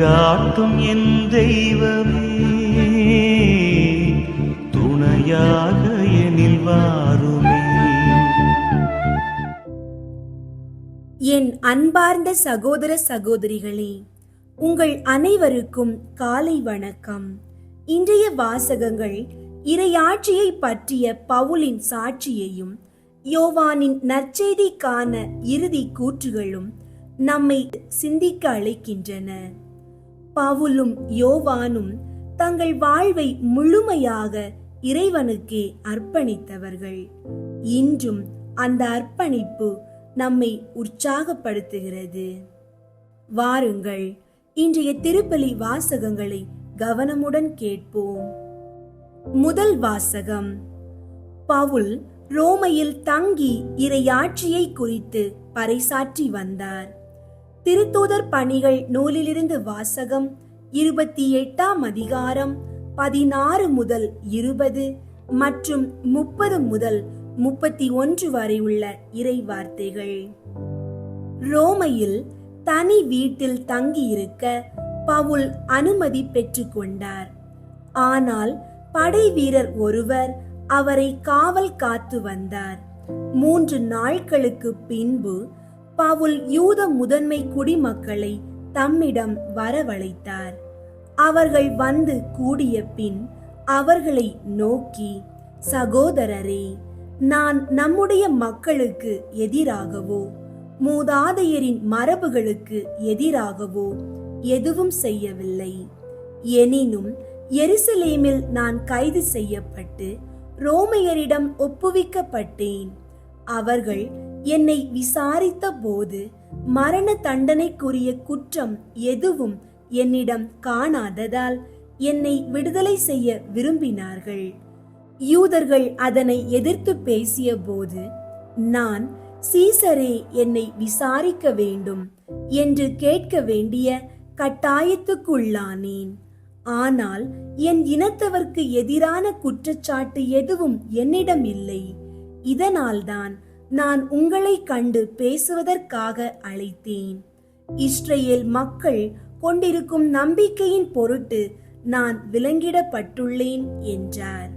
வழிகாட்டும் என் தெய்வமே. துணையாக எனில் வாருமே. என் அன்பார்ந்த சகோதர சகோதரிகளே உங்கள் அனைவருக்கும் காலை வணக்கம். இன்றைய வாசகங்கள் இரையாட்சியை பற்றிய பவுலின் சாட்சியையும் யோவானின் நற்செய்திக்கான இறுதி கூற்றுகளும் நம்மை சிந்திக்க அழைக்கின்றன. பவுலும் யோவானும் தங்கள் வாழ்வை முழுமையாக இறைவனுக்கே அர்ப்பணித்தவர்கள். இன்றும் அந்த அர்ப்பணிப்பு நம்மை உற்சாகப்படுத்துகிறது. வாருங்கள் இன்றைய திருப்பலி வாசகங்களை கவனமுடன் கேட்போம். முதல் வாசகம் பவுல் ரோமையில் தங்கி இறையாட்சியை குறித்து பறைசாற்றி வந்தார். திருத்தூதர் பணிகள் நூலிலிருந்து வாசகம் இருபத்தி எட்டாம் அதிகாரம் பதினாறு முதல் இருபது மற்றும் முப்பது முதல் முப்பத்தி ஒன்று வரை உள்ள இறை வார்த்தைகள் ரோமையில் தனி வீட்டில் தங்கியிருக்க பவுல் அனுமதி பெற்றுக்கொண்டார் ஆனால் படை வீரர் ஒருவர் அவரை காவல் காத்து வந்தார். மூன்று நாட்களுக்கு பின்பு பவுல் யூத முதன்மை குடிமக்களை தம்மிடம் வரவழைத்தார். அவர்கள் வந்து கூடிய பின் அவர்களை நோக்கி சகோதரரே நான் நம்முடைய மக்களுக்கு எதிராகவோ மூதாதையரின் மரபுகளுக்கு எதிராகவோ எதுவும் செய்யவில்லை. எனினும் எருசலேமில் நான் கைது செய்யப்பட்டு ரோமையரிடம் ஒப்புவிக்கப்பட்டேன். அவர்கள் என்னை விசாரித்த போது மரண தண்டனைக்குரிய குற்றம் எதுவும் என்னிடம் காணாததால் என்னை விடுதலை செய்ய விரும்பினார்கள். யூதர்கள் அதனை எதிர்த்து பேசிய போது நான் சீசரே என்னை விசாரிக்க வேண்டும் என்று கேட்க வேண்டிய கட்டாயத்துக்குள்ளானேன். ஆனால் என் இனத்தவர்க்கு எதிரான குற்றச்சாட்டு எதுவும் என்னிடம் இல்லை. இதனால்தான் நான் உங்களை கண்டு பேசுவதற்காக அழைத்தேன். இஸ்ரேல் மக்கள் கொண்டிருக்கும் நம்பிக்கையின் பொருட்டு நான் விலங்கிடப்பட்டுள்ளேன் என்றார்.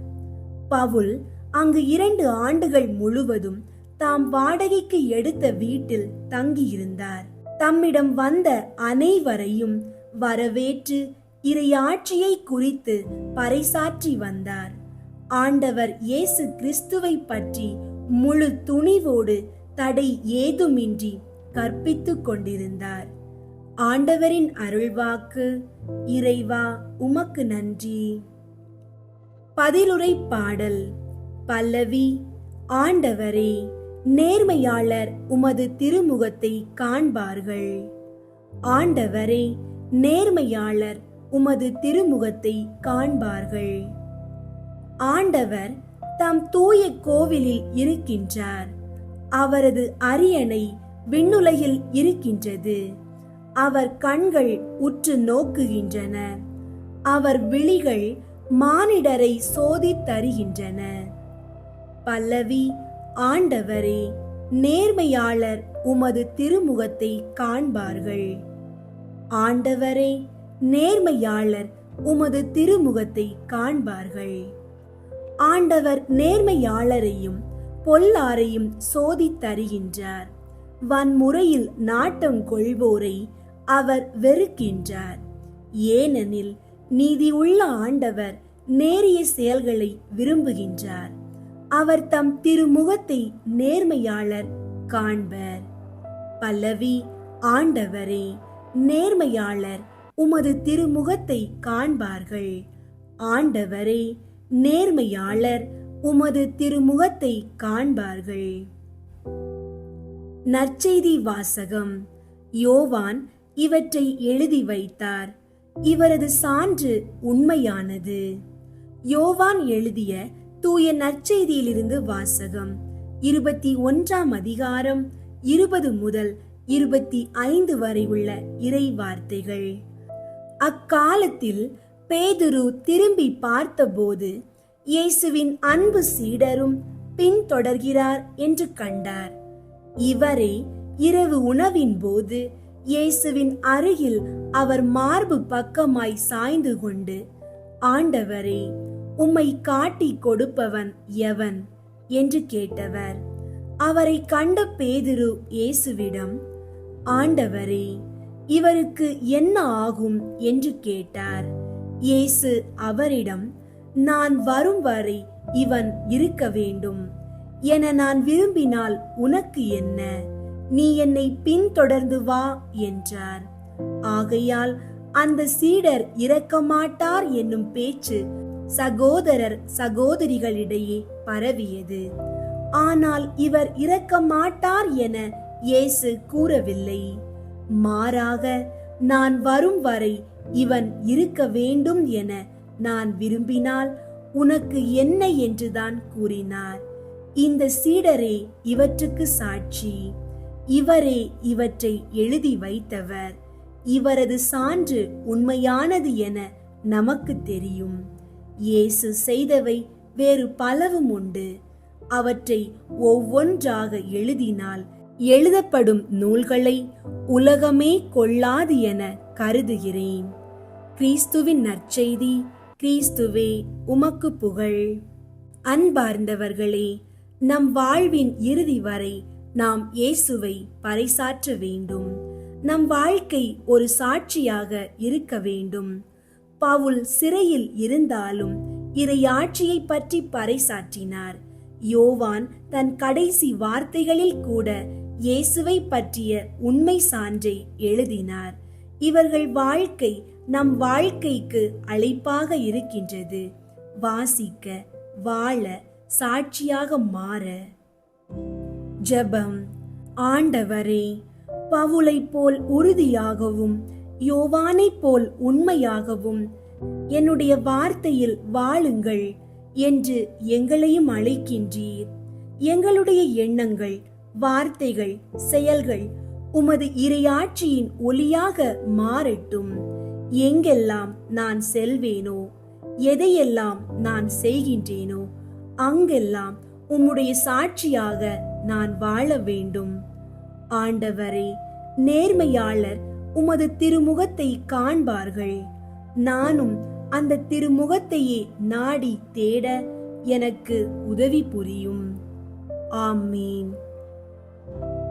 பவுல் அங்கு இரண்டு ஆண்டுகள் முழுவதும் தாம் வாடகைக்கு எடுத்த வீட்டில் தங்கியிருந்தார். தம்மிடம் வந்த அனைவரையும் வரவேற்று இறையாட்சியை குறித்து பறைசாற்றி வந்தார். ஆண்டவர் இயேசு கிறிஸ்துவை பற்றி முழு துணிவோடு தடை ஏதுமின்றி கற்பித்துக் கொண்டிருந்தார். ஆண்டவரின் அருள்வாக்கு இறைவா உமக்கு நன்றி. பதிலுரை பாடல் பல்லவி ஆண்டவரே நேர்மையாளர் உமது திருமுகத்தை காண்பார்கள். ஆண்டவரே நேர்மையாளர் உமது திருமுகத்தை காண்பார்கள். ஆண்டவர் தம் தூய கோவிலில் இருக்கின்றார். அவரது அரியணை விண்ணுலகில் இருக்கின்றது. அவர் கண்கள் உற்று நோக்குகின்றன. அவர் விழிகள் மானிடரை சோதித்தருகின்றன பல்லவி ஆண்டவரே நேர்மையாளர் உமது திருமுகத்தை காண்பார்கள். ஆண்டவரே நேர்மையாளர் உமது திருமுகத்தை காண்பார்கள். ஆண்டவர் நேர்மையாளரையும் பொல்லாரையும் சோதித்தருகின்றார் வன்முறையில் நாட்டம் கொள்வோரை அவர் வெறுக்கின்றார். ஏனெனில் நீதி உள்ள ஆண்டவர் நேரிய செயல்களை விரும்புகின்றார். அவர் தம் திருமுகத்தை நேர்மையாளர் காண்பர். பல்லவி ஆண்டவரே நேர்மையாளர் உமது திருமுகத்தை காண்பார்கள். ஆண்டவரே நேர்மையாளர் உமது திருமுகத்தை காண்பார்கள். நற்செய்தி வாசகம். யோவான் இவற்றை எழுதி வைத்தார். இவரது சான்று உண்மையானது. யோவான் எழுதிய தூய நற்செய்தியிலிருந்து வாசகம். இருபத்தி ஒன்றாம் அதிகாரம் இருபது முதல் இருபத்தி ஐந்து வரை உள்ள இறை வார்த்தைகள். அக்காலத்தில் பேதுரு திரும்பி பார்த்தபோது இயேசுவின் அன்பு சீடரும் பின்தொடர்கிறார் என்று கண்டார். இவரே இரவு உணவின் போது இயேசுவின் அருகில் அவர் மார்பு பக்கமாய் சாய்ந்து கொண்டு ஆண்டவரே உம்மை காட்டி கொடுப்பவன் எவன்? என்று கேட்டவர். அவரை கண்ட பேதுரு இயேசுவிடம் ஆண்டவரே இவருக்கு என்ன ஆகும்? என்று கேட்டார். இயேசு அவரிடம் நான் வரும் வரை இவன் இருக்க வேண்டும். என நான் விரும்பினால் உனக்கு என்ன? நீ என்னை பின்தொடர்ந்து வா என்றார். ஆகையால் அந்த சீடர் இறக்கமாட்டார் என்னும் பேச்சு சகோதரர் சகோதரிகளிடையே பரவியது. ஆனால் இவர் இரக்கமாட்டார் என இயேசு கூறவில்லை. மாறாக நான் வரும் வரை இவன் இருக்க வேண்டும் என நான் விரும்பினால் உனக்கு என்ன என்றுதான் கூறினார். இந்த சீடரே இவற்றுக்கு சாட்சி. இவரே இவற்றை எழுதி வைத்தவர். இவரது சான்று உண்மையானது என நமக்கு தெரியும். இயேசு செய்தவை வேறு பலவும் உண்டு. அவற்றை ஒவ்வொன்றாக எழுதினால் எழுதப்படும் நூல்களை உலகமே கொள்ளாது என கருதுகிறேன். கிறிஸ்துவின் நற்செய்தி கிறிஸ்துவே உமக்கு புகழ். அன்பார்ந்தவர்களே நம் வாழ்வின் இறுதி வரை நாம் இயேசுவை பறைசாற்ற வேண்டும். நம் வாழ்க்கை ஒரு சாட்சியாக இருக்க வேண்டும். பவுல் சிறையில் இருந்தாலும் இறையாட்சியை பற்றி பறைசாற்றினார். யோவான் தன் கடைசி வார்த்தைகளில் கூட இயேசுவை பற்றிய உண்மை சான்றை எழுதினார். இவர்கள் வாழ்க்கை நம் வாழ்க்கைக்கு அழைப்பாக இருக்கின்றது. வாசிக்க வாழ சாட்சியாக மாற. ஜெபம். ஆண்டவரே பவுளை போல் உறுதியாகவும் யோவானைப் போல் உண்மையாகவும் என்னுடைய வார்த்தையில் வாழுங்கள் என்று எங்களையும் அழைக்கின்றீர். எங்களுடைய எண்ணங்கள் வார்த்தைகள் செயல்கள் உமது இரையாட்சியின் ஒளியாக மாறட்டும். எங்கெல்லாம் நான் செல்வேனோ எதையெல்லாம் நான் செய்கின்றேனோ அங்கெல்லாம் உம்முடைய சாட்சியாக நான் வாழ வேண்டும். ஆண்டவரே நேர்மையாளர் உமது திருமுகத்தை காண்பார்கள். நானும் அந்த திருமுகத்தையே நாடி தேட எனக்கு உதவி புரியும். ஆமீன்.